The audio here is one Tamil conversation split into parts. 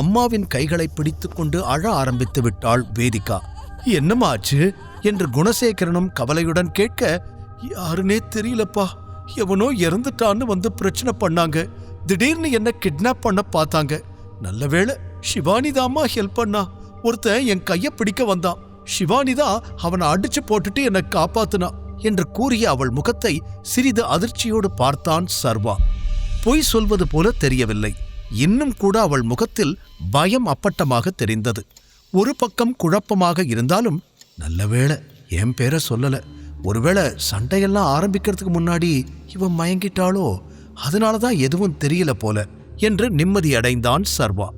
அம்மாவின் கைகளை பிடித்துக்கொண்டு அழ ஆரம்பித்து விட்டாள் வேதிகா. என்னமாச்சு என்று குணசேகரனும் கவலையுடன் கேட்க யாருனே தெரியலப்பா. எவனோ இறந்துட்டான்னு வந்து பிரச்சனை பண்ணாங்க. திடீர்னு என்ன கிட்னாப் பண்ண பார்த்தாங்க. நல்ல வேளை ஹெல்ப் பண்ணா. ஒருத்தன் என் கைய பிடிக்க வந்தான். சிவானி தான் அவனை அடிச்சு போட்டுட்டு என்னை காப்பாத்துனா என்று கூறிய அவள் முகத்தை சிறிது அதிர்ச்சியோடு பார்த்தான் சர்வா. பொய் சொல்வது போல தெரியவில்லை. இன்னும் கூட அவள் முகத்தில் பயம் அப்பட்டமாக தெரிந்தது. ஒரு பக்கம் குழப்பமாக இருந்தாலும் நல்ல வேளை என் பேரை சொல்லல. ஒருவேளை சண்டையெல்லாம் ஆரம்பிக்கிறதுக்கு முன்னாடி இவன் மயங்கிட்டாளோ? அதனால தான் எதுவும் தெரியல போல என்று நிம்மதியடைந்தான் சர்வா.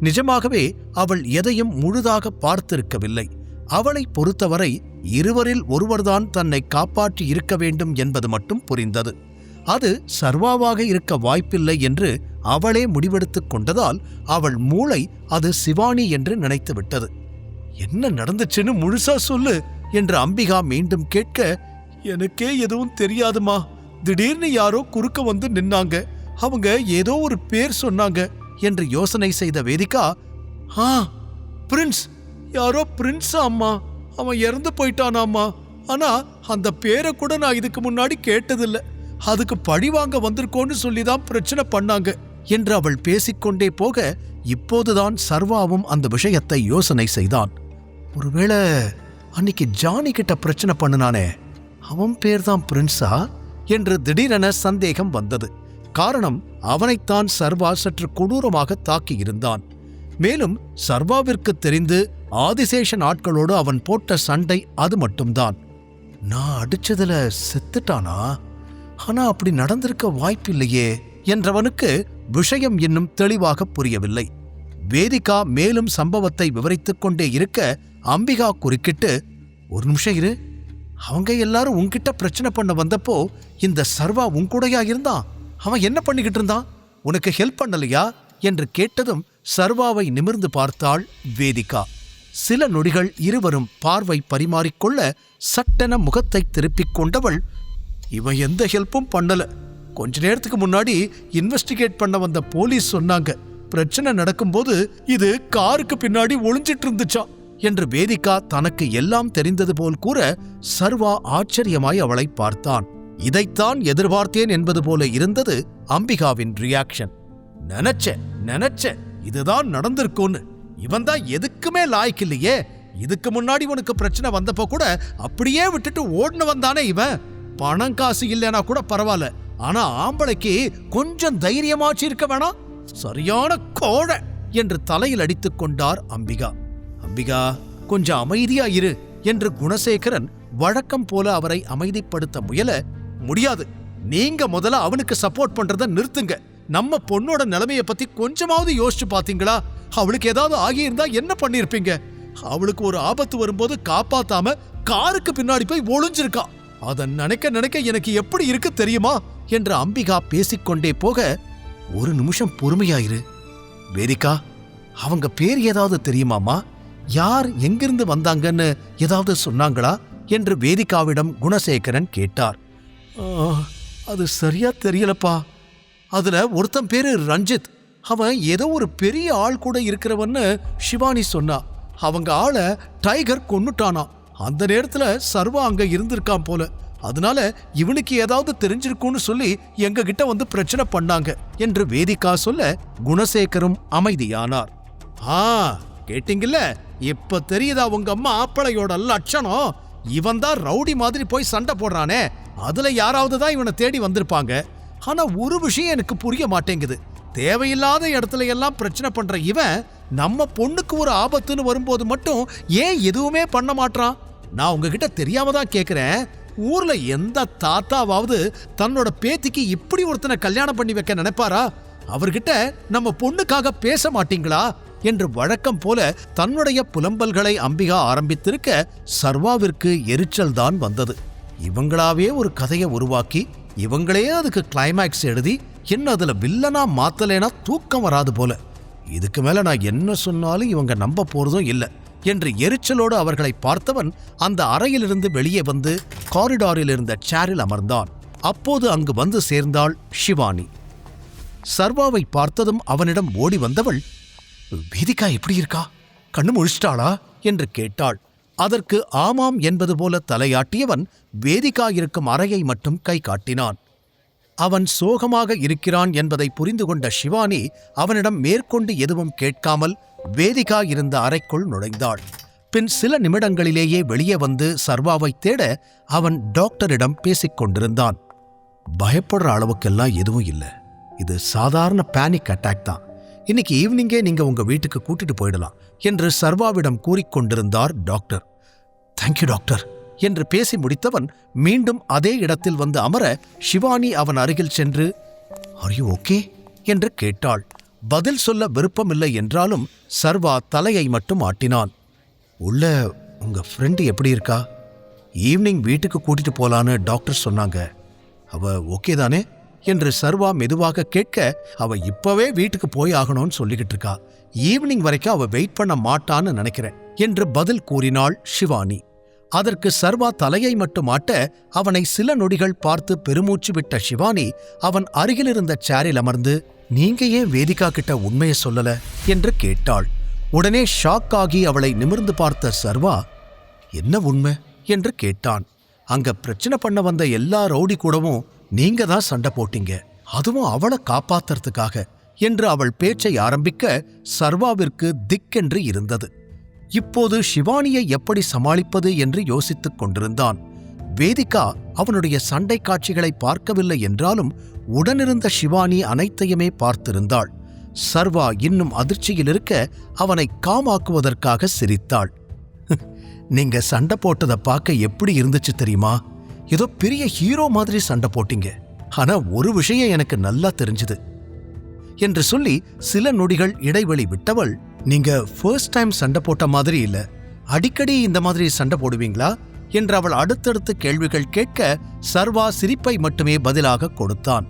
நிஜமாகவே அவள் எதையும் முழுதாக பார்த்திருக்கவில்லை. அவளை பொறுத்தவரை இருவரில் ஒருவர்தான் தன்னை காப்பாற்றி இருக்க வேண்டும் என்பது மட்டும் புரிந்தது. அது சர்வாவாக இருக்க வாய்ப்பில்லை என்று அவளே முடிவெடுத்துக் கொண்டதால் அவள் மூளை அது சிவானி என்று நினைத்து விட்டது. என்ன நடந்துச்சுன்னு முழுசா சொல்லு என்று அம்பிகா மீண்டும் கேட்க எனக்கே எதுவும் தெரியாதுமா. திடீர்னு யாரோ குறுக்க வந்து நின்னாங்க. அவங்க ஏதோ ஒரு பேர் சொன்னாங்க என்று யோசனை செய்த வேதிகா ஆ பிரின்ஸ். யாரோ பிரின்ஸ் அம்மா. அவன் இறந்து போயிட்டானாம்மா. ஆனா அந்த பேரை கூட நான் இதுக்கு முன்னாடி கேட்டதில்லை. அதுக்கு பழி வாங்க வந்திருக்கோன்னு சொல்லி தான் பிரச்சனை பண்ணாங்க. என்று அவள் பேசிக்கொண்டே போக இப்போதுதான் சர்வாவும் அந்த விஷயத்தை யோசனை செய்தான். ஒருவேளை அன்னைக்கு ஜானி கிட்ட பிரச்சனை பண்ணுனானே அவன் பேர்தான் பிரின்ஸா? என்று திடீரென சந்தேகம் வந்தது. காரணம் அவனைத்தான் சர்வா சற்று கொடூரமாக தாக்கியிருந்தான் மேலும் சர்வாவிற்கு தெரிந்து ஆதிசேஷன் ஆட்களோடு அவன் போட்ட சண்டை அது மட்டும்தான். நான் அடிச்சதுல செத்துட்டானா? ஆனா அப்படி நடந்திருக்க வாய்ப்பில்லையே என்றவனுக்கு விஷயம் இன்னும் தெளிவாக புரியவில்லை. வேதிகா மேலும் சம்பவத்தை விவரித்துக் கொண்டே இருக்க அம்பிகா குறுக்கிட்டு ஒரு நிமிஷம் இரு. அவங்க எல்லாரும் உன்கிட்ட பிரச்சனை பண்ண வந்தப்போ இந்த சர்வா உன்கூடையா இருந்தான் அவன் என்ன பண்ணிக்கிட்டு இருந்தான்? உனக்கு ஹெல்ப் பண்ணலையா? என்று கேட்டதும் சர்வாவை நிமிர்ந்து பார்த்தாள் வேதிகா. சில நொடிகள் இருவரும் பார்வை பரிமாறிக்கொள்ள சட்டென முகத்தை திருப்பிக் கொண்டவள் இவன் எந்த ஹெல்ப்பும் பண்ணல. கொஞ்ச நேரத்துக்கு முன்னாடி இன்வெஸ்டிகேட் பண்ண வந்த போலீஸ் சொன்னாங்க. பிரச்சனை நடக்கும்போது இது காருக்கு பின்னாடி ஒளிஞ்சிட்டு இருந்துச்சாம் என்று வேதிகா தனக்கு எல்லாம் தெரிந்தது போல் கூற சர்வா ஆச்சரியமாய் அவளை பார்த்தான். இதைத்தான் எதிர்பார்த்தேன் என்பது போல இருந்தது அம்பிகாவின் ரியாக்ஷன் நினைச்ச நினைச்ச இதுதான் நடந்திருக்கும்னு. இவன் தான் எதுக்குமே லாய்க்கு இல்லையே. இதுக்கு முன்னாடி உனக்கு பிரச்சனை வந்தப்போ கூட அப்படியே விட்டுட்டு ஓடுன வந்தானே இவன். பணம் காசு இல்லைனா கூட பரவாயில்ல. ஆனா ஆம்பளைக்கு கொஞ்சம் தைரியமாச்சு இருக்க வேணாம். சரியான கோழை என்று தலையில் அடித்துக் கொண்டார் அம்பிகா. அம்பிகா கொஞ்சம் அமைதியா இரு என்று குணசேகரன் வழக்கம் போல அவரை அமைதிப்படுத்த முயல முடியாது. நீங்க முதல்ல அவனுக்கு சப்போர்ட் பண்றத நிறுத்துங்க. நம்ம பொண்ணோட நிலைமைய பத்தி கொஞ்சமாவது யோசிச்சு பாத்தீங்களா? அவளுக்கு ஏதாவது ஆகியிருந்தா என்ன பண்ணிருப்பீங்க? அவளுக்கு ஒரு ஆபத்து வரும்போது காப்பாத்தாம காருக்கு பின்னாடி போய் ஒளிஞ்சிருக்கா. அதை நினைக்க நினைக்க எனக்கு எப்படி இருக்கு தெரியுமா? என்று அம்பிகா பேசிக்கொண்டே போக ஒரு நிமிஷம் பொறுமையாயிரு. வேதிகா அவங்க பேர் ஏதாவது தெரியுமாமா? யார் எங்கிருந்து வந்தாங்கன்னு ஏதாவது சொன்னாங்களா? என்று வேதிகாவிடம் குணசேகரன் கேட்டார். அது சரியா தெரியலப்பா. அதுல ஒருத்தன் பேரு ரஞ்சித். அவன் ஏதோ ஒரு பெரிய ஆள் கூட இருக்கிறவன்னு சிவானி சொன்னா. அவங்க ஆளை டைகர் கொன்னுட்டானா அந்த நேரத்துல சர்வா அங்க இருந்திருக்கான் போல. அதனால இவனுக்கு ஏதாவது தெரிஞ்சிருக்கும்னு சொல்லி எங்க கிட்ட வந்து பிரச்சனை பண்ணாங்க என்று வேதிகா சொல்ல குணசேகரும் அமைதியானார். ஆ கேட்டீங்கல்ல? இப்ப தெரியுதா உங்க அம்மா ஆப்பளையோட லட்சணம்? இவன் தான் ரவுடி மாதிரி போய் சண்டை போடுறானே. அதுல யாராவது தான் இவனை தேடி வந்திருப்பாங்க. ஆனா ஒரு விஷயம் எனக்கு புரிய மாட்டேங்குது. தேவையில்லாத இடத்துல எல்லாம் பிரச்சனை பண்ற இவன் நம்ம பொண்ணுக்கு ஒரு ஆபத்துன்னு வரும்போது மட்டும் ஏன் எதுவுமே பண்ண மாட்டான் நான் உங்ககிட்ட தெரியாம தான் கேட்குறேன் ஊர்ல எந்த தாத்தாவாவது தன்னோட பேத்திக்கு இப்படி ஒருத்தனை கல்யாணம் பண்ணி வைக்க நினைப்பாரா? அவர்கிட்ட நம்ம பொண்ணுக்காக பேச மாட்டீங்களா? என்று வழக்கம் போல தன்னுடைய புலம்பல்களை அம்பிகா ஆரம்பித்திருக்க சர்வாவிற்கு எரிச்சல் தான் வந்தது. இவங்களாவே ஒரு கதையை உருவாக்கி இவங்களே அதுக்கு கிளைமேக்ஸ் எழுதி என்ன அதுல வில்லனா மாத்தலேனா தூக்கம் வராது போல. இதுக்கு மேல நான் என்ன சொன்னாலும் இவங்க நம்ப போறதும் இல்லை. என்று எரிச்சலோடு அவர்களை பார்த்தவன் அந்த அறையிலிருந்து வெளியே வந்து காரிடாரில் இருந்த சேரில் அமர்ந்தான். அப்போது அங்கு வந்து சேர்ந்தாள் ஷிவானி. சர்வாவை பார்த்ததும் அவனிடம் ஓடி வந்தவள் வீதிக்கா எப்படி இருக்கா? கண்ணு முழிச்சிட்டாளா? என்று கேட்டாள். அதற்கு ஆமாம் என்பது போல தலையாட்டியவன் வேதிகா இருக்கும் அறையை மட்டும் கை காட்டினான். அவன் சோகமாக இருக்கிறான் என்பதை புரிந்து கொண்ட சிவானி அவனிடம் மேற்கொண்டு எதுவும் கேட்காமல் வேதிகா இருந்த அறைக்குள் நுழைந்தாள். பின் சில நிமிடங்களிலேயே வெளியே வந்து சர்வாவை தேட அவன் டாக்டரிடம் பேசிக்கொண்டிருந்தான் பயப்படுற அளவுக்கெல்லாம் எதுவும் இல்லை. இது சாதாரண பேனிக் அட்டாக் தான். இன்னைக்கு ஈவினிங்கே நீங்கள் உங்க வீட்டுக்கு கூட்டிட்டு போயிடலாம் என்று சர்வாவிடம் கூறிக்கொண்டிருந்தார் டாக்டர். தேங்க்யூ டாக்டர் என்று பேசி முடித்தவன் மீண்டும் அதே இடத்தில் வந்து அமர சிவானி அவன் அருகில் சென்று ஆர் ஓகே என்று கேட்டாள். பதில் சொல்ல விருப்பமில்லை என்றாலும் சர்வா தலையை மட்டும் ஆட்டினான். உள்ள உங்கள் ஃப்ரெண்டு எப்படி இருக்கா? ஈவினிங் வீட்டுக்கு கூட்டிட்டு போகலான்னு டாக்டர் சொன்னாங்க. அவ ஓகே தானே என்று சர்வா மெதுவாக கேட்க அவ இப்பவே வீட்டுக்கு போய் ஆகணும்னு சொல்லிக்கிட்டு இருக்கா. ஈவினிங் வரைக்கும் அவ வெயிட் பண்ண மாட்டான்னு நினைக்கிறேன் என்று பதில் கூறினாள் ஷிவானி. அதற்கு சர்வா தலையை மட்டும் ஆட்ட அவனை சில நொடிகள் பார்த்து பெருமூச்சு விட்ட சிவானி அவன் அருகிலிருந்த சேரில் அமர்ந்து நீங்க ஏன் வேதிகா கிட்ட உண்மையை சொல்லல? என்று கேட்டாள். உடனே ஷாக் ஆகி அவளை நிமிர்ந்து பார்த்த சர்வா என்ன உண்மை? என்று கேட்டான். அங்க பிரச்சனை பண்ண வந்த எல்லா ரவுடி கூடவும் நீங்க தான் சண்டை போட்டீங்க. அதுவும் அவளை காப்பாத்துறதுக்காக என்று அவள் பேச்சை ஆரம்பிக்க சர்வாவிற்கு திக்கென்று இருந்தது. இப்போது சிவானியை எப்படி சமாளிப்பது என்று யோசித்துக் கொண்டிருந்தான். வேதிகா அவனுடைய சண்டை காட்சிகளை பார்க்கவில்லை என்றாலும் உடனிருந்த சிவானி அனைத்தையுமே பார்த்திருந்தாள். சர்வா இன்னும் அதிர்ச்சியில் இருக்க அவனை காமாக்குவதற்காக சிரித்தாள். நீங்க சண்டை போட்டதை பார்க்க எப்படி இருந்துச்சு தெரியுமா? ஏதோ பெரிய ஹீரோ மாதிரி சண்டை போட்டீங்க. ஆனா ஒரு விஷயம் எனக்கு நல்லா தெரிஞ்சுது. என்று சொல்லி சில நொடிகள் இடைவெளி விட்டவள் நீங்க ஃபர்ஸ்ட் டைம் சண்டை போட்ட மாதிரி இல்ல. அடிக்கடி இந்த மாதிரி சண்டை போடுவீங்களா? என்று அவள் அடுத்தடுத்து கேள்விகள் கேட்க சர்வா சிரிப்பை மட்டுமே பதிலாக கொடுத்தான்.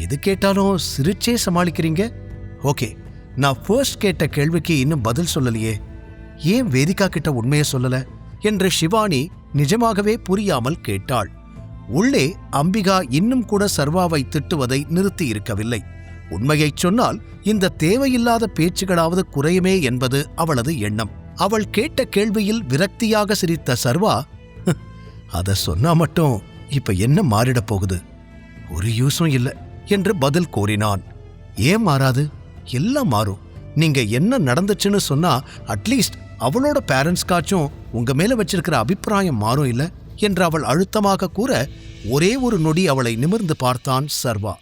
எது கேட்டாலும் சிரிச்சே சமாளிக்கிறீங்க? ஓகே நான் ஃபர்ஸ்ட் கேட்ட கேள்விக்கு இன்னும் பதில் சொல்லலையே. ஏன் வேதிகா கிட்ட உண்மையை சொல்லல? என்று சிவானி நிஜமாகவே புரியாமல் கேட்டாள். உள்ளே அம்பிகா இன்னும் கூட சர்வாவை திட்டுவதை நிறுத்தி இருக்கவில்லை. உண்மையைச் சொன்னால் இந்த தேவையில்லாத பேச்சுகளாவது குறையுமே என்பது அவளது எண்ணம். அவள் கேட்ட கேள்வியில் விரக்தியாக சிரித்த சர்வா அத சொன்னா மட்டும் இப்ப என்ன மாறிடப் போகுது? ஒரு யூஸும் இல்ல என்று பதில் கூறினான் ஏன் மாறாது? எல்லாம் மாறும். நீங்க என்ன நடந்துச்சுன்னு சொன்னா அட்லீஸ்ட் அவளோட பேரண்ட்ஸ்காச்சும் உங்க மேல வச்சிருக்கிற அபிப்பிராயம் மாறும் இல்ல? என்று அவள் அழுத்தமாக கூற ஒரே ஒரு நொடி அவளை நிமிர்ந்து பார்த்தான் சர்வா.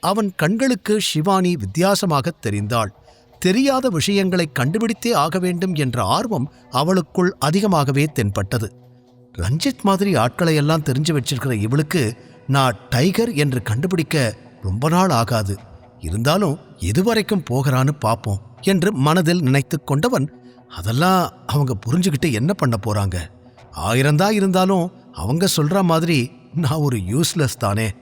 அவன் கண்களுக்கு ஷிவானி வித்தியாசமாக தெரிந்தாள். தெரியாத விஷயங்களை கண்டுபிடித்தே ஆக வேண்டும் என்ற ஆர்வம் அவளுக்குள் அதிகமாகவே தென்பட்டது. ரஞ்சித் மாதிரி ஆட்களை எல்லாம் தெரிஞ்சு வச்சிருக்கிற இவளுக்கு நான் டைகர் என்று கண்டுபிடிக்க ரொம்ப நாள் ஆகாது. இருந்தாலும் எதுவரைக்கும் போகிறான்னு பார்ப்போம் என்று மனதில் நினைத்து கொண்டவன் அதெல்லாம் அவங்க புரிஞ்சுக்கிட்டு என்ன பண்ண போறாங்க? ஆயிரந்தா இருந்தாலும் அவங்க சொல்ற மாதிரி நான் ஒரு யூஸ்லெஸ் தானே.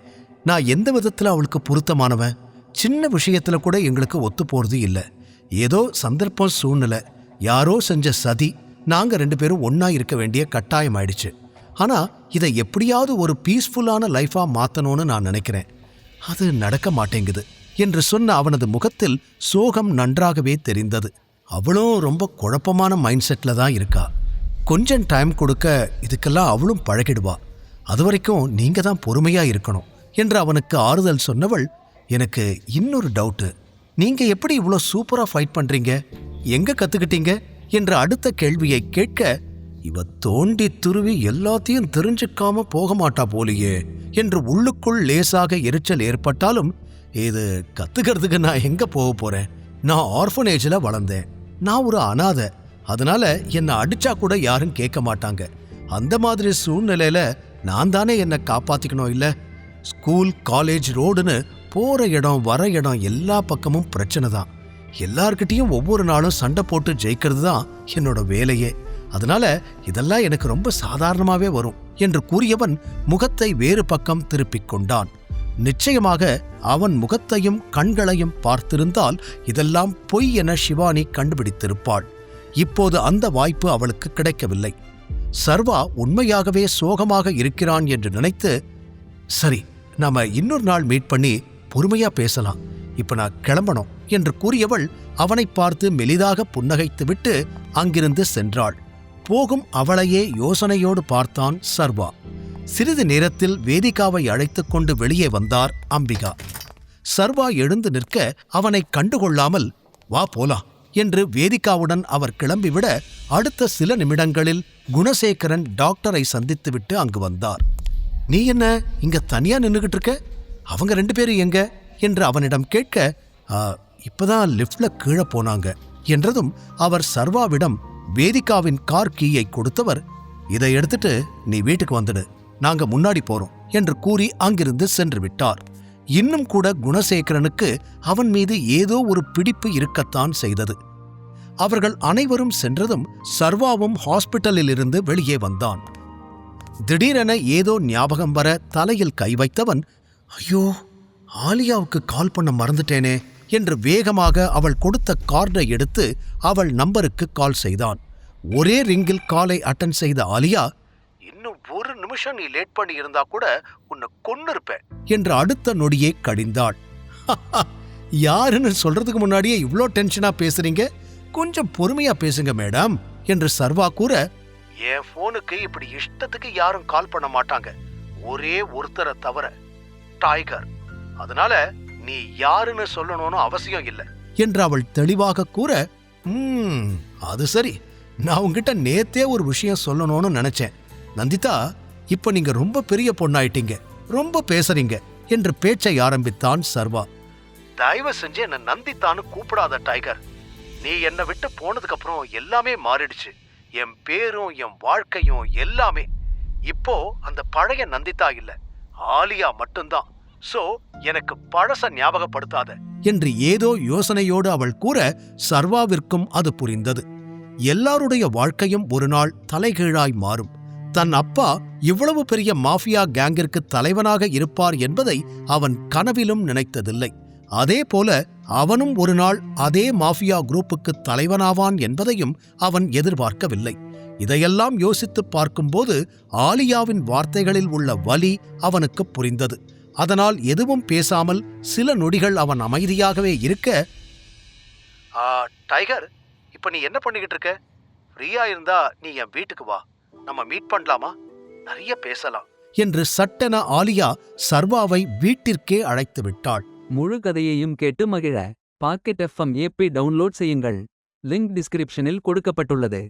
நான் எந்த விதத்தில் அவளுக்கு பொருத்தமானவன்? சின்ன விஷயத்தில் கூட எங்களுக்கு ஒத்து போகிறது இல்லை. ஏதோ சந்தர்ப்பம் சூழ்நிலை. யாரோ செஞ்ச சதி. நாங்கள் ரெண்டு பேரும் ஒன்றா இருக்க வேண்டிய கட்டாயம் ஆயிடுச்சு. ஆனால் இதை எப்படியாவது ஒரு பீஸ்ஃபுல்லான லைஃப்பாக மாற்றணும்னு நான் நினைக்கிறேன். அது நடக்க மாட்டேங்குது. என்று சொன்ன அவனது முகத்தில் சோகம் நன்றாகவே தெரிந்தது. அவளும் ரொம்ப குழப்பமான மைண்ட் தான் இருக்கா. கொஞ்சம் டைம் கொடுக்க இதுக்கெல்லாம் அவளும் பழகிடுவா. அது வரைக்கும் நீங்க தான் பொறுமையா இருக்கணும் என்று அவனுக்கு ஆறுதல் சொன்னவள் எனக்கு இன்னொரு டவுட்டு நீங்க எப்படி இவ்வளோ சூப்பரா ஃபைட் பண்றீங்க? எங்க கத்துக்கிட்டீங்க? என்ற அடுத்த கேள்வியை கேட்க இவ தோண்டி துருவி எல்லாத்தையும் தெரிஞ்சுக்காம போக மாட்டா போலியே என்று உள்ளுக்குள் லேசாக எரிச்சல் ஏற்பட்டாலும் இது கத்துக்கிறதுக்கு நான் எங்க போக போறேன்? நான் ஆர்ஃபனேஜில் வளர்ந்தேன். நான் ஒரு அனாதை. அதனால என்னை அடிச்சா கூட யாரும் கேட்க மாட்டாங்க. அந்த மாதிரி சூழ்நிலையில நான் தானே என்னை காப்பாத்திக்கணும் இல்ல? ஸ்கூல் காலேஜ் ரோடுன்னு போற இடம் வர இடம் எல்லா பக்கமும் பிரச்சனை தான். எல்லார்கிட்டேயும் ஒவ்வொரு நாளும் சண்டை போட்டு ஜெயிக்கிறது தான் என்னோட வேலையே. அதனால இதெல்லாம் எனக்கு ரொம்ப சாதாரணமாவே வரும் என்று கூறியவன் முகத்தை வேறு பக்கம் திருப்பிக் கொண்டான். நிச்சயமாக அவன் முகத்தையும் கண்களையும் பார்த்திருந்தால் இதெல்லாம் பொய் என சிவானி கண்டுபிடித்திருப்பாள். இப்போது அந்த வாய்ப்பு அவளுக்கு கிடைக்கவில்லை. சர்வா உண்மையாகவே சோகமாக இருக்கிறான் என்று நினைத்து சரி நாம இன்னொரு நாள் மீட் பண்ணி பொறுமையா பேசலாம். இப்ப நான் கிளம்பணும் என்று கூறியவள் அவனை பார்த்து மெலிதாக புன்னகைத்துவிட்டு அங்கிருந்து சென்றாள். போகும் அவளையே யோசனையோடு பார்த்தான் சர்வா. சிறிது நேரத்தில் வேதிகாவை அழைத்துக் கொண்டு வெளியே வந்தார் அம்பிகா. சர்வா எழுந்து நிற்க அவனை கண்டுகொள்ளாமல் வா போலாம் என்று வேதிகாவுடன் அவர் கிளம்பிவிட அடுத்த சில நிமிடங்களில் குணசேகரன் டாக்டரை சந்தித்துவிட்டு அங்கு வந்தார். நீ என்ன இங்க தனியா நின்னுகிட்டு இருக்க? அவங்க ரெண்டு பேரும் எங்க? என்று அவனிடம் கேட்க "ஆ, இப்பதான் லிஃப்ட்ல கீழே போனாங்க என்றதும் அவர் சர்வாவிடம் வேதிகாவின் கார் கீயை கொடுத்தவர் இதை எடுத்துட்டு நீ வீட்டுக்கு வந்துடு. நாங்க முன்னாடி போறோம் என்று கூறி அங்கிருந்து சென்று விட்டார் இன்னும் கூட குணசேகரனுக்கு அவன் மீது ஏதோ ஒரு பிடிப்பு இருக்கத்தான் செய்தது. அவர்கள் அனைவரும் சென்றதும் சர்வாவும் ஹாஸ்பிட்டலிலிருந்து வெளியே வந்தான். திடீரென ஏதோ ஞாபகம் வர தலையில் கை வைத்தவன் ஐயோ ஆலியாவுக்கு கால் பண்ண மறந்துட்டேனே என்று வேகமாக அவள் கொடுத்த கார்டை எடுத்து அவள் நம்பருக்கு கால் செய்தான். ஒரே ரிங்கில் காலை அட்டன் செய்த ஆலியா இன்னும் ஒரு நிமிஷம் நீ லேட் பண்ணி இருந்தா கூட உன்னை கொன்னு இருப்பேன் என்று அடுத்த நொடியே கடிந்தாள். யாருன்னு சொல்றதுக்கு முன்னாடியே இவ்ளோ டென்ஷனா பேசுறீங்க? கொஞ்சம் பொறுமையா பேசுங்க மேடம் என்று சர்வா கூற என் போனுக்கு இப்படி இஷ்டத்துக்கு யாரும் கால் பண்ண மாட்டாங்க. ஒரே ஒருத்தரை தவிர டைகர் அதனால நீ யாருன்னு சொல்லணும்னு அவசியம் இல்லை. என்று அவள் தெளிவாக கூற "ம், அது சரி. நான் உங்ககிட்ட நேத்தே ஒரு விஷயம் சொல்லணும்னு நினைச்சேன். நந்திதா இப்ப நீங்க ரொம்ப பெரிய பொண்ணாயிட்டீங்க. ரொம்ப பேசுறீங்க என்று பேச்சை ஆரம்பித்தான் சர்வா. தயவு செஞ்சு என்ன நந்தித்தான்னு கூப்பிடாத டைகர். நீ என்னை விட்டு போனதுக்கு அப்புறம் எல்லாமே மாறிடுச்சு. என் பேரும் என் வாழ்க்கையும் எல்லாமே. இப்போ அந்த பழைய நந்திதா இல்ல ஆலியா மட்டும்தான். சோ எனக்கு பழச ஞாபகப்படுத்தாத. என்று ஏதோ யோசனையோடு அவள் கூற சர்வாவிற்கும் அது புரிந்தது. எல்லாருடைய வாழ்க்கையும் ஒரு நாள் தலைகீழாய் மாறும். தன் அப்பா இவ்வளவு பெரிய மாஃபியா கேங்கிற்கு தலைவனாக இருப்பார் என்பதை அவன் கனவிலும் நினைத்ததில்லை. அதே போல அவனும் ஒரு நாள் அதே மாஃபியா குரூப்புக்கு தலைவனாவான் என்பதையும் அவன் எதிர்பார்க்கவில்லை. இதையெல்லாம் யோசித்துப் பார்க்கும்போது ஆலியாவின் வார்த்தைகளில் உள்ள வலி அவனுக்கு புரிந்தது. அதனால் எதுவும் பேசாமல் சில நொடிகள் அவன் அமைதியாகவே இருக்க டைகர் இப்ப நீ என்ன பண்ணிக்கிட்டு இருக்க? ஃப்ரீயா இருந்தா நீ என் வீட்டுக்கு வா. நம்ம மீட் பண்ணலாமா? நிறைய பேசலாம். என்று சட்டென ஆலியா சர்வாவை வீட்டிற்கே அழைத்து விட்டாள். முழு கதையையும் கேட்டு மகிழ. பாக்கெட் எஃப்எம் ஏபி டவுன்லோட் செய்யுங்கள். லிங்க் டிஸ்கிரிப்ஷனில் கொடுக்கப்பட்டுள்ளது.